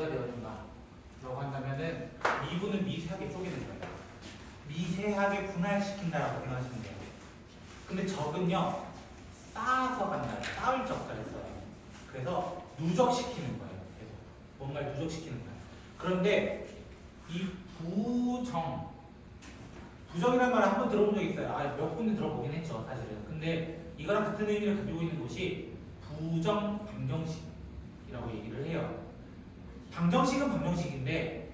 반대가 되었는가? 라고 한다면은 미분은 미세하게 쪼개는 거예요. 미세하게 분할시킨다라고 생각하시면 돼요. 근데 적은요 쌓아서 간다. 쌓을 적자를 써요. 그래서 누적시키는 거예요. 계속 뭔가를 누적시키는 거예요. 그런데 이 부정 부정이라는 말을 한 번 들어본 적 있어요. 아, 몇 군데 들어보긴 했죠, 사실은. 근데 이거랑 같은 의미를 가지고 있는 것이 부정 방정식이라고 얘기를 해요. 방정식은 방정식인데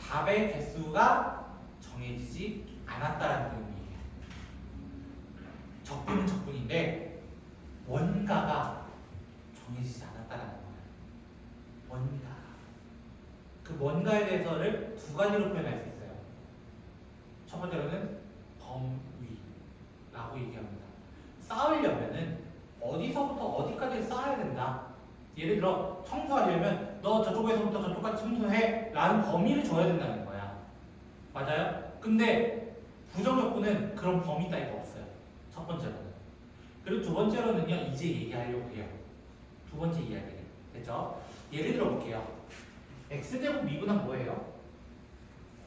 답의 개수가 정해지지 않았다라는 의미예요. 적분은 적분인데 원가가 정해지지 않았다라는 거예요. 원가. 그 뭔가에 대해서를 두 가지로 표현할 수 있어요. 첫 번째로는 범위라고 얘기합니다. 쌓으려면은 어디서부터 어디까지 쌓아야 된다. 예를 들어 청소하려면 너 저쪽에서부터 저쪽까지 청소해 라는 범위를 줘야 된다는 거야. 맞아요? 근데 부정적분은 그런 범위 따위가 없어요. 첫 번째로는. 그리고 두 번째로는요 이제 얘기하려고 해요. 두 번째 이야기 됐죠? 예를 들어 볼게요. x제곱 미분은 뭐예요?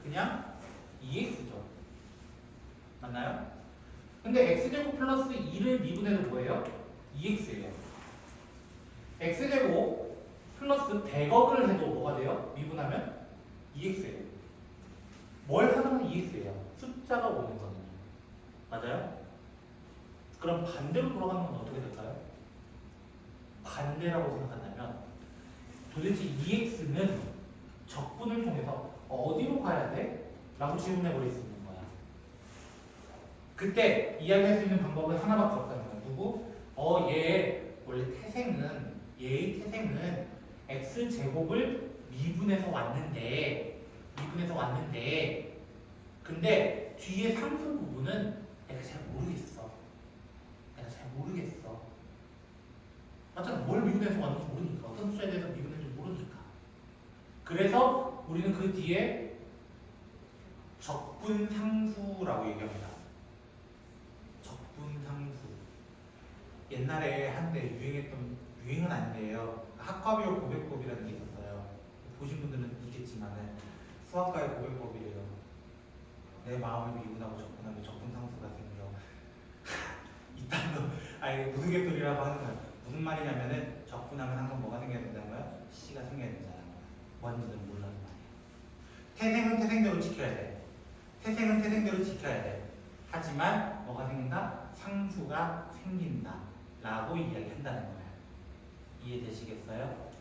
그냥 2x죠. 맞나요? 근데 x제곱 플러스 2를 미분해도 뭐예요? 2x예요. X제곱 플러스 100억을 해도 뭐가 돼요? 미분하면 2x예요. 뭘 하면 2x예요? 숫자가 오는 거거든요. 맞아요? 그럼 반대로 돌아가는 건 어떻게 될까요? 반대라고 생각한다면 도대체 2x는 적분을 통해서 어디로 가야 돼? 라고 질문해 버릴 수 있는 거야. 그때 이야기할 수 있는 방법은 하나밖에 없다는 거야. 누구? 어, 얘 원래 태생은 얘의 태생은 x 제곱을 미분해서 왔는데 미분해서 왔는데 근데 뒤에 상수 부분은 내가 잘 모르겠어. 내가 잘 모르겠어. 맞잖아. 뭘 미분해서 왔는지 모르니까 어떤 숫자에 대해서 미분했는지 모르니까. 그래서 우리는 그 뒤에 적분 상수라고 얘기합니다. 적분 상수. 옛날에 한때 유행했던 유행은 아닌데요. 학과비용 고백법이라는 게 있었어요. 보신 분들은 있겠지만은 수학과의 고백법이래요. 내 마음을 미분하고 적분하면 적분상수가 생겨. 이딴 거 아니 무슨 개소리라고 하는 거야. 무슨 말이냐면은 적분하면 항상 뭐가 생겨야 된다는 거야? C가 생겨야 된다는 거야. 뭔지는 몰라는 말이야. 태생은 태생대로 지켜야 돼. 태생은 태생대로 지켜야 돼. 하지만 뭐가 생긴다? 상수가 생긴다. 라고 이야기한다는 거야. 이해되시겠어요?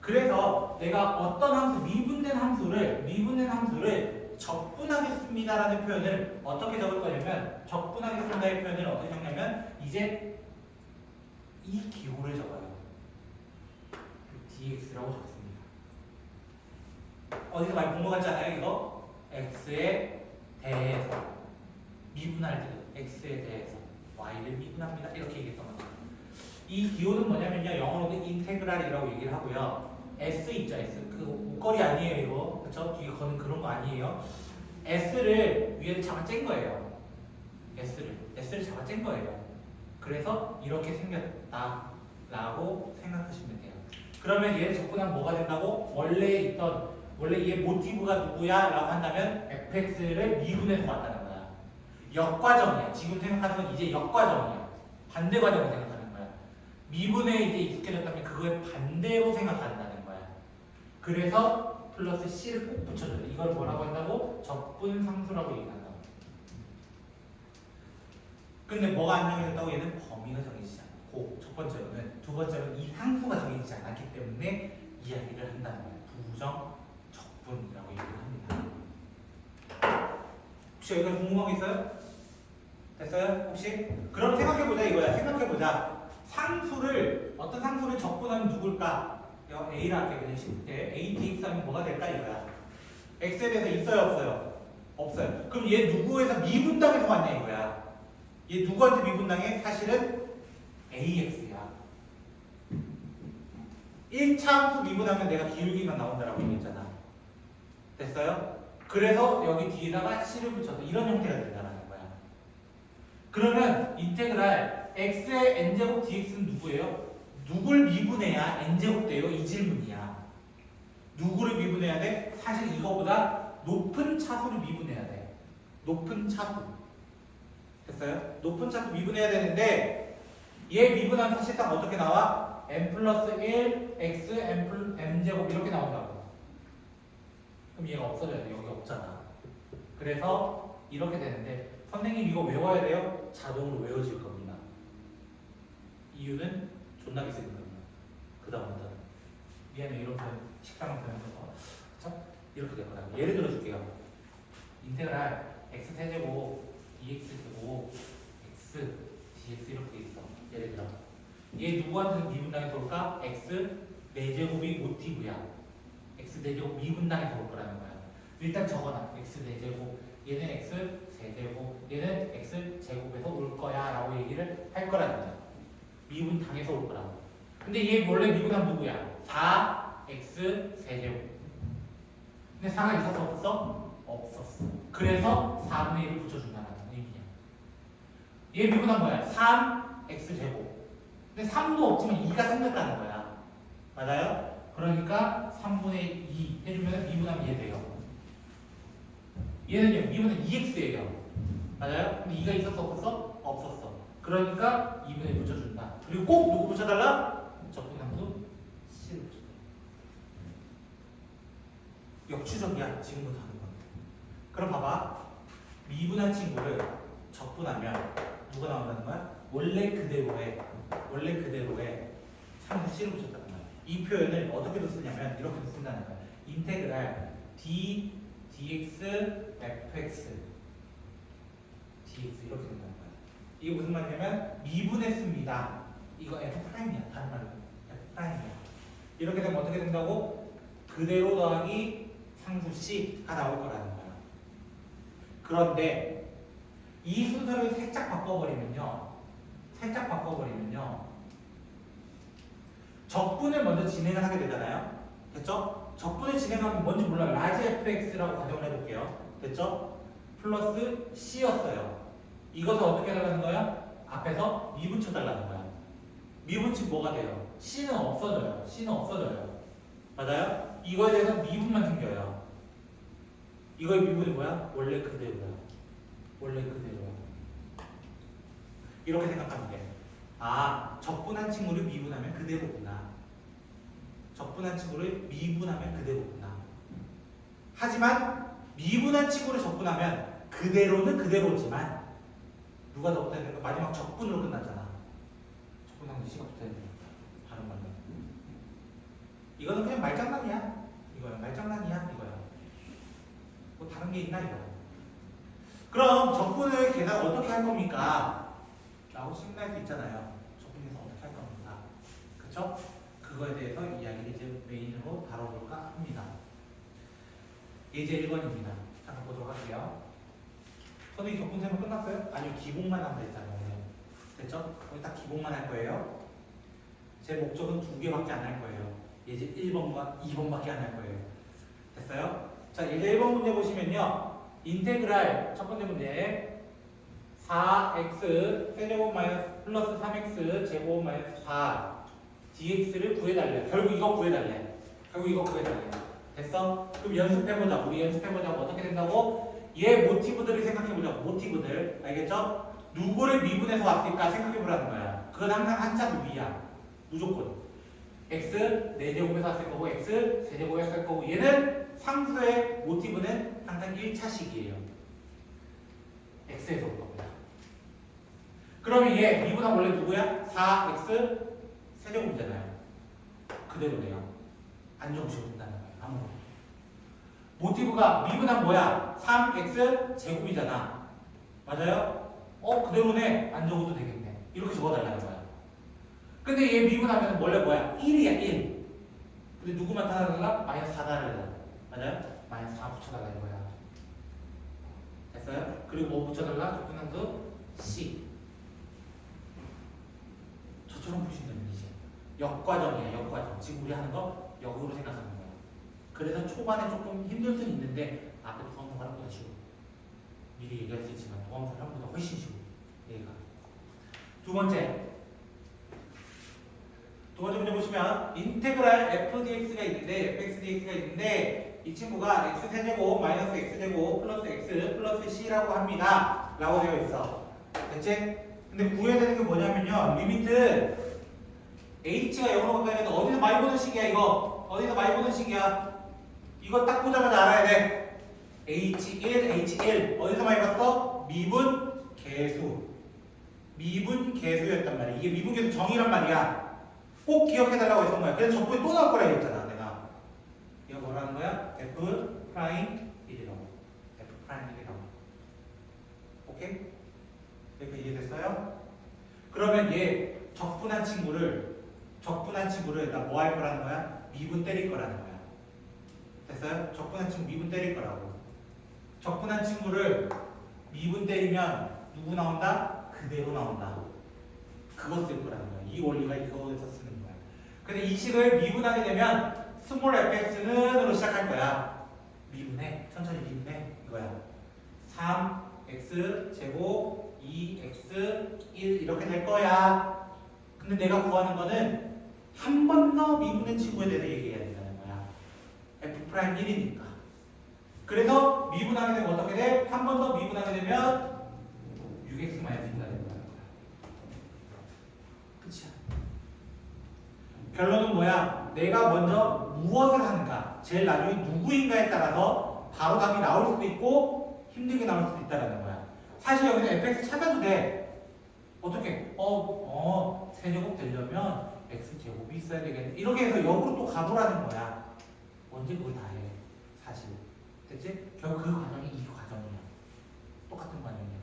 그래서 내가 어떤 함수, 미분된 함수를, 미분된 함수를 적분하겠습니다라는 표현을 어떻게 적을 거냐면, 적분하겠습니다의 표현을 어떻게 적냐면, 이제 이 기호를 적어요. dx라고 적습니다. 어디서 많이 본 것 같지 않아요, 이거? x에 대해서 미분할 때 x에 대해서 y를 미분합니다. 이렇게 얘기했던 거죠. 이 기호는 뭐냐면요, 영어로는 인테그랄이라고 얘기를 하고요. s 있죠, s. 그 옷걸이 아니에요, 이거. 그쵸? 뒤에 거는 그런 거 아니에요. s를 위에 잡아 짠 거예요. s를. s를 잡아 짠 거예요. 그래서 이렇게 생겼다 라고 생각하시면 돼요. 그러면 얘를 적분하면 뭐가 된다고? 원래 있던 원래 얘 모티브가 누구야? 라고 한다면 fx를 미분해서 왔다는 거야. 역과정이야. 지금 생각하는 건 이제 역과정이야. 반대 과정을 거야. 미분에 이제 익숙해졌다면 그거에 반대로 생각한다는 거야. 그래서 플러스 c를 꼭 붙여줘야 돼. 이걸 뭐라고 한다고? 적분상수라고 얘기한다고. 근데 뭐가 안 정해졌다고 얘는 범위가 정해지지 않고 첫 번째로는 두 번째로는 이 상수가 정해지지 않았기 때문에 이야기를 한다는 거예요. 부정 적분이라고 얘기를 합니다. 혹시 여기가 궁금한 게 있어요? 됐어요? 혹시? 그럼 생각해보자 이거야. 생각해보자. 상수를 어떤 상수를 적분하면 누굴까? 여- A라 할게 그냥 쉽게 A dx 하면 뭐가 될까 이거야. X에 대해서 있어요 없어요? 없어요. 그럼 얘 누구에서 미분당해서 왔냐 이거야. 얘 누구한테 미분당해? 사실은 AX야. 1차 함수 미분하면 내가 기울기만 나온다라고 얘기했잖아. 됐어요? 그래서 여기 뒤에다가 C를 붙여서 이런 형태가 된다는 거야. 그러면 인테그랄 x의 n제곱 dx는 누구예요? 누굴 미분해야 n제곱 돼요? 이 질문이야. 누구를 미분해야 돼? 사실 이거보다 높은 차수를 미분해야 돼. 높은 차수. 됐어요? 높은 차수 미분해야 되는데 얘 미분하면 사실상 어떻게 나와? n 플러스 1 x n, 플- n 제곱 이렇게 나온다고. 그럼 얘가 없어져야 돼. 여기 없잖아. 그래서 이렇게 되는데 선생님 이거 외워야 돼요? 자동으로 외워질 겁니다. 이유는 존나 비싸니까. 그 다음부터 미안해 이렇게 식상을 보면서 자 이렇게 될 거야. 예를 들어 줄게요. 인테그랄 x 세제곱 dx 제곱 x dx 이렇게 돼 있어. 예를 들어 얘 누구한테 미분당해서 올까? x 4제곱이 모티브야. x 4제곱 미분당해서 올 거라는 거야. 일단 적어놔. x 4제곱 얘는 x 세제곱 얘는 x 제곱에서 올 거야 라고 얘기를 할 거라는 거야. 미분 당해서 올 거라고. 근데 얘 원래 미분함 누구야? 4x 세제곱. 근데 4가 있었어 없어? 없었어. 그래서 4분의 1을 붙여준다는 얘기야. 얘 미분함 뭐야? 3x 제곱. 근데 3도 없지만 2가 생겼다는 거야. 맞아요? 그러니까 3분의 2 해주면 미분함 얘 돼요. 얘는요, 미분은 2x예요. 맞아요? 근데 2가 있었어 없었어? 없었어. 그러니까 2분의 붙여준다. 그리고 꼭 누구 붙여달라? 적분함수 C를 붙여달라. 역추적이야 지금부터 하는 건. 그럼 봐봐. 미분한 친구를 적분하면 누가 나온다는 거야? 원래 그대로의 원래 그대로의 상수 C를 붙였다는 거야. 이 표현을 어떻게도 쓰냐면 이렇게도 쓴다는 거야. 인테그랄 d dx fx dx 이렇게 거야. 이게 무슨 말이냐면 미분했습니다. 이거 f 프라임이야. 다른 말로 f 프라임이야. 이렇게 되면 어떻게 된다고? 그대로 더하기 상수 c가 나올 거라는 거야. 그런데 이 순서를 살짝 바꿔버리면요. 살짝 바꿔버리면요. 적분을 먼저 진행을 하게 되잖아요. 됐죠? 적분을 진행하면 뭔지 몰라요. 라지 fx라고 가정을 해볼게요. 됐죠? 플러스 c였어요. 이것을 어떻게 해달라는 거야? 앞에서 미분쳐 달라는 거야. 미분치 뭐가 돼요? c는 없어져요. c는 없어져요. 맞아요? 이거에 대해서 미분만 생겨요. 이거의 미분이 뭐야? 원래 그대로야. 원래 그대로야. 이렇게 생각하면 돼. 아, 적분한 친구를 미분하면 그대로구나. 적분한 친구를 미분하면 그대로구나. 하지만 미분한 친구를 적분하면 그대로는 그대로지만 누가 더 붙어야 거 마지막 적분으로 끝났잖아. 적분한 게 시가 붙어야 되니까. 다른 말로. 이거는 그냥 말장난이야. 이거야. 말장난이야. 이거야. 뭐 다른 게 있나 이거야. 그럼 적분을 계산 어떻게 할 겁니까? 라고 질문할 수 있잖아요. 적분해서 어떻게 할 겁니까? 그쵸? 그거에 대해서 이야기를 이제 메인으로 다뤄볼까 합니다. 예제 1번입니다. 잠깐 보도록 할게요. 선생님 적분 세면 끝났어요? 아니요, 기본만 됐잖아요. 오늘. 됐죠? 오늘 딱 기본만 할 거예요. 제 목적은 두 개밖에 안 할 거예요. 예제 1번과 2번밖에 안 할 거예요. 됐어요? 자, 예제 1번 문제 보시면요. 인테그랄 첫 번째 문제 4x 세제곱 마이너스 플러스 3x 제곱 마이너스 4 dx를 구해달래. 결국 이거 구해달래. 결국 이거 구해달래. 됐어? 그럼 연습해보자. 우리 연습해보자. 어떻게 된다고? 얘 모티브들을 생각해보자. 모티브들. 알겠죠? 누구를 미분해서 왔을까 생각해보라는 거야. 그건 항상 한 차수 위야. 무조건. x 4제곱에서 왔을 거고 x 세제곱에서 왔을 거고 얘는 상수의 모티브는 항상 1차식이에요. x에서 올 겁니다. 그러면 얘 미분한 원래 누구야? 4x 세제곱이잖아요. 그대로네요. 안정식으로 된다는 거예요. 아무로. 모티브가 미분한 뭐야? 3x 제곱이잖아. 맞아요? 어 그대로네. 안 적어도 되겠네. 이렇게 적어달라는 거야. 근데 얘 미분하면 원래 뭐야? 1이야 1. 근데 누구만 타달라? 마이너스 4 달라. 맞아요? 마이너스 4 붙여달라 이거야. 됐어요? 그리고 뭐 붙여달라? 조건함수 C. 저처럼 보시면 이제 역과정이야 역과정. 지금 우리 하는 거 역으로 생각하는 거야. 그래서 초반에 조금 힘들 수는 있는데 앞에 도함수가 생각보다 쉬워. 미리 얘기할 수 있지만 도함수가 생각보다 훨씬 쉬워. 얘가. 두 번째. 두 번째 문제 보시면 인테그랄 fdx가 있는데 fxdx가 있는데 이 친구가 x 세제곱 마이너스 x 제곱 플러스 x 플러스 c라고 합니다. 라고 되어 있어. 됐지? 근데 구해야 되는 게 뭐냐면요. 리미트 h가 0으로 가까이 해도 어디서 많이 보는 식이야 이거? 어디서 많이 보는 식이야? 이거 딱 보자마자 알아야 돼. h1, h1 어디서 많이 봤어? 미분 개수. 미분 개수였단 말이야. 이게 미분 개수 정의란 말이야. 꼭 기억해달라고 했던 거야. 그래서 적분이 또 나올 거라 했잖아, 내가. 이거 뭐라는 거야? f 프라임 1이라고. f 프라임 1이라고. 오케이? 이렇게 이해됐어요? 그러면 얘 적분한 친구를 적분한 친구를 나 뭐 할 거라는 거야? 미분 때릴 거라는 거야. 됐어요? 적분한 친구 미분 때릴 거라고. 적분한 친구를 미분 때리면 누구 나온다? 그대로 나온다. 그거 쓸 거라는 거야. 이 원리가 이거에서 쓰는 거야. 근데 이 식을 미분하게 되면 스몰 fx는으로 시작할 거야. 미분해. 천천히 미분해. 이거야. 3x 제곱 2x 1 이렇게 될 거야. 근데 내가 구하는 거는 한 번 더 미분의 친구에 대해서 얘기해야 f 프라임 1이니까. 그래서 미분하게 되면 어떻게 돼? 한 번 더 미분하게 되면 6x 마이너스 2가 되는 거야. 끝이야. 결론은 뭐야? 내가 먼저 무엇을 하는가, 제일 나중에 누구인가에 따라서 바로 답이 나올 수도 있고 힘들게 나올 수도 있다는 거야. 사실 여기서 fx 찾아도 돼. 어떻게? 어, 어, 세제곱 되려면 x 제곱이 있어야 되겠네. 이렇게 해서 역으로 또 가보라는 거야. 언제 그걸 다 해? 사실. 됐지? 결국 그 과정이 이 과정이야. 똑같은 과정이야.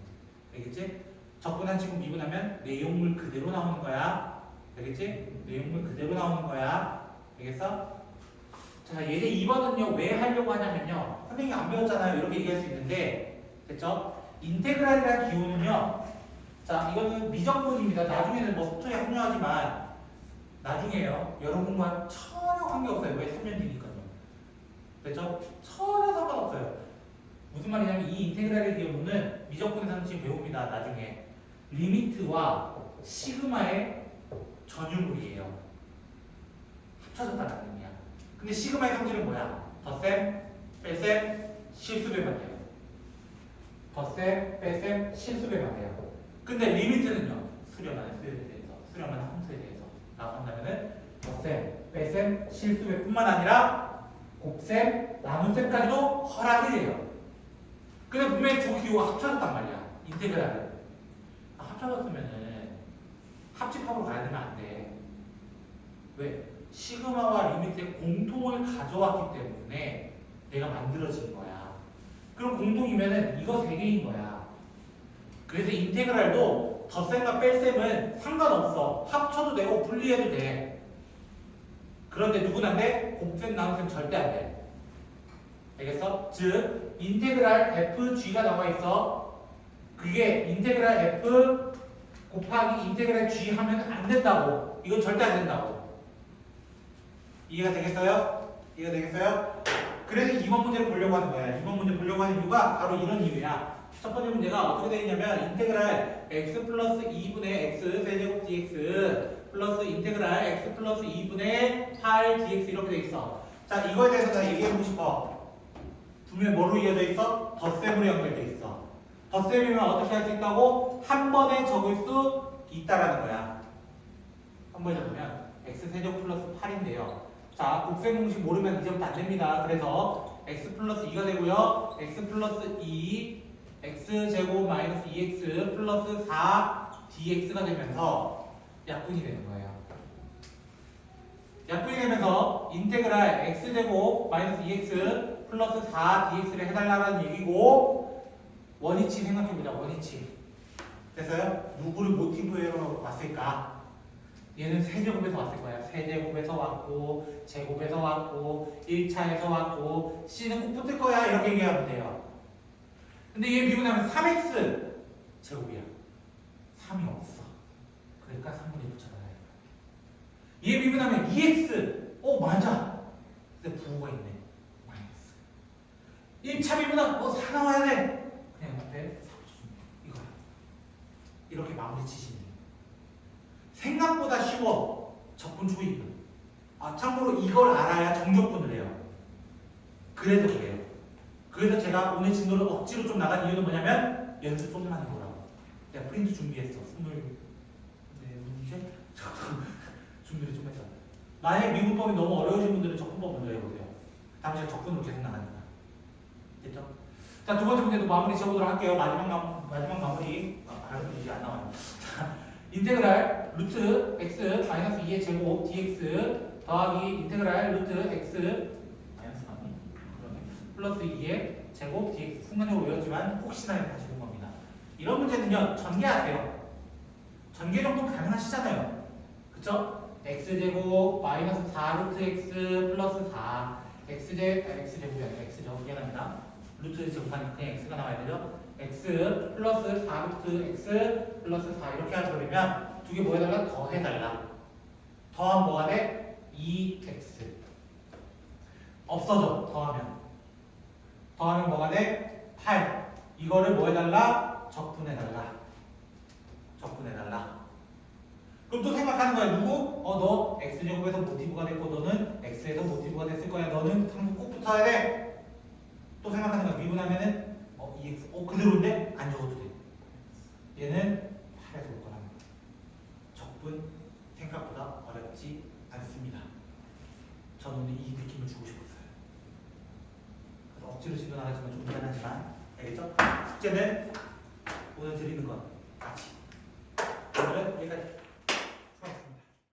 알겠지? 적분한 친구 미분하면 내용물 그대로 나오는 거야. 알겠지? 내용물 그대로 나오는 거야. 알겠어? 자, 예제 2번은요, 왜 하려고 하냐면요. 선생님이 안 배웠잖아요. 이렇게 얘기할 수 있는데, 됐죠? 인테그랄이라는 기호는요, 자, 이거는 미적분입니다. 나중에는 뭐 소통에 합류하지만, 나중에요. 여러분과 전혀 관계없어요. 왜 3년 뒤니까 요. 됐죠? 전혀 상관없어요. 무슨 말이냐면, 이 인테그랄의 기호는 미적분에서는 지금 배웁니다. 나중에. 리미트와 시그마의 전유물이에요. 합쳐졌다는 의미야. 근데 시그마의 성질은 뭐야? 덧셈, 뺄셈, 실수배만 돼요. 덧셈, 뺄셈, 실수배만 돼요. 근데 리미트는요. 수렴하는 수에 대해서, 수렴하는 함수에 대해서 라고 한다면은 덧셈, 뺄셈, 실수배뿐만 아니라 곱셈, 나눗셈까지도 허락이 돼요. 근데 분명히 두 기호가 합쳐졌단 말이야. 인테그랄을. 아, 합쳐졌으면은 합집합으로 가야 되면 안 돼. 왜? 시그마와 리미트의 공통을 가져왔기 때문에 내가 만들어진 거야. 그럼 공통이면은 이거 세 개인 거야. 그래서 인테그랄도 덧셈과 뺄셈은 상관없어. 합쳐도 되고 분리해도 돼. 그런데 돼? 곱셈 나눗셈 절대 안 돼. 알겠어? 즉 인테그랄 fg가 나와 있어. 그게 인테그랄 f 곱하기 인테그랄 g 하면 안 된다고. 이건 절대 안 된다고. 이해가 되겠어요? 이해가 되겠어요? 그래서 이번 문제를 보려고 하는 거야. 이번 문제 보려고 하는 이유가 바로 이런 이유야. 첫 번째 문제가 어떻게 되어 있냐면 인테그랄 x 플러스 2분의 x 세제곱 dx 플러스 인테그랄 x 플러스 2분의 8 dx 이렇게 돼 있어. 자 이거에 대해서 나 얘기해보고 싶어. 분명히 뭐로 이어져 있어? 덧셈으로 연결돼 있어. 덧셈이면 어떻게 할 수 있다고? 한 번에 적을 수 있다라는 거야. 한 번에 적으면 x 세제곱 플러스 8인데요. 자, 곱셈 공식 모르면 이제부터 안 됩니다. 그래서 x 플러스 2가 되고요. x 플러스 2, x 제곱 마이너스 2x 플러스 4 dx가 되면서 약분이 되는 거예요. 약분이 되면서 인테그랄 x 제곱 마이너스 2x 플러스 4 dx를 해달라는 얘기고 원위치 생각해보자. 원위치. 됐어요? 누구를 모티브로 왔을까? 얘는 세제곱에서 왔을 거야. 세제곱에서 왔고, 제곱에서 왔고, 1차에서 왔고, C는 꼭 붙을 거야. 이렇게 얘기하면 돼요. 근데 얘 미분하면 3x 제곱이야. 3이 없어. 그러니까 3분의 6잖아요. 얘 미분하면 2x. 어 맞아. 근데 부호가 있네. 마이너스. 1차 미분함. 어사 나와야 돼. 그냥 그때 3주면 이거야. 이렇게 마무리 치시면 생각보다 쉬워. 적분 초입. 아 참고로 이걸 알아야 정적분을 해요. 그래도 그래요. 그래서 제가 오늘 진도를 억지로 좀 나간 이유는 뭐냐면 연습 조금 하는 거라고. 내가 프린트 준비했어. 20. 이제 그렇죠? 준비를 좀 했다. 만약 미분법이 너무 어려우신 분들은 적분법 먼저 해보세요. 당시에 적분으로 계속 나가니까. 됐죠? 자, 두 번째 문제도 마무리 지어보도록 할게요. 마지막, 마, 마지막 마무리. 아, 발음이 이제 안 나와요. 자, 인테그랄 루트 x 마이너스 2의 제곱 dx 더하기 인테그랄 루트 x 마이너스 3 플러스 2의 제곱 dx 순간적으로 외웠지만 혹시나 다시 본 겁니다. 이런 문제는요, 전개하세요. 전개 정도 가능하시잖아요. 그쵸? x제곱 마이너스 4 루트 x 플러스 4 x제, 아, x제곱이 아니라 x죠. 미안합니다. 루트 제곱하니까 그냥 x가 나와야 되죠? x 플러스 4 루트 x 플러스 4 이렇게 하셔버리면 두 개 뭐 해달라? 더 해달라. 더하면 뭐가 돼? 2x 없어져 더하면 더하면 뭐가 돼? 8 이거를 뭐 해달라? 적분해달라 적분해달라 그럼 또 생각하는 거야 누구? 어 너 x제곱에서 모티브가 됐고 너는 x에서 모티브가 됐을 거야 너는 상품 꼭 붙어야 돼. 또 생각하는 거야 미분하면은 어 2x 어 그대로인데 안 적어도 돼. 얘는 8에서 올 거랍니다. 적분 생각보다 어렵지 않습니다. 저는 오늘 이 느낌을 주고 싶었어요. 억지로 시도하지만 좀 미안하지만 알겠죠? 숙제는 오늘 드리는 건 같이 ঠিক আছে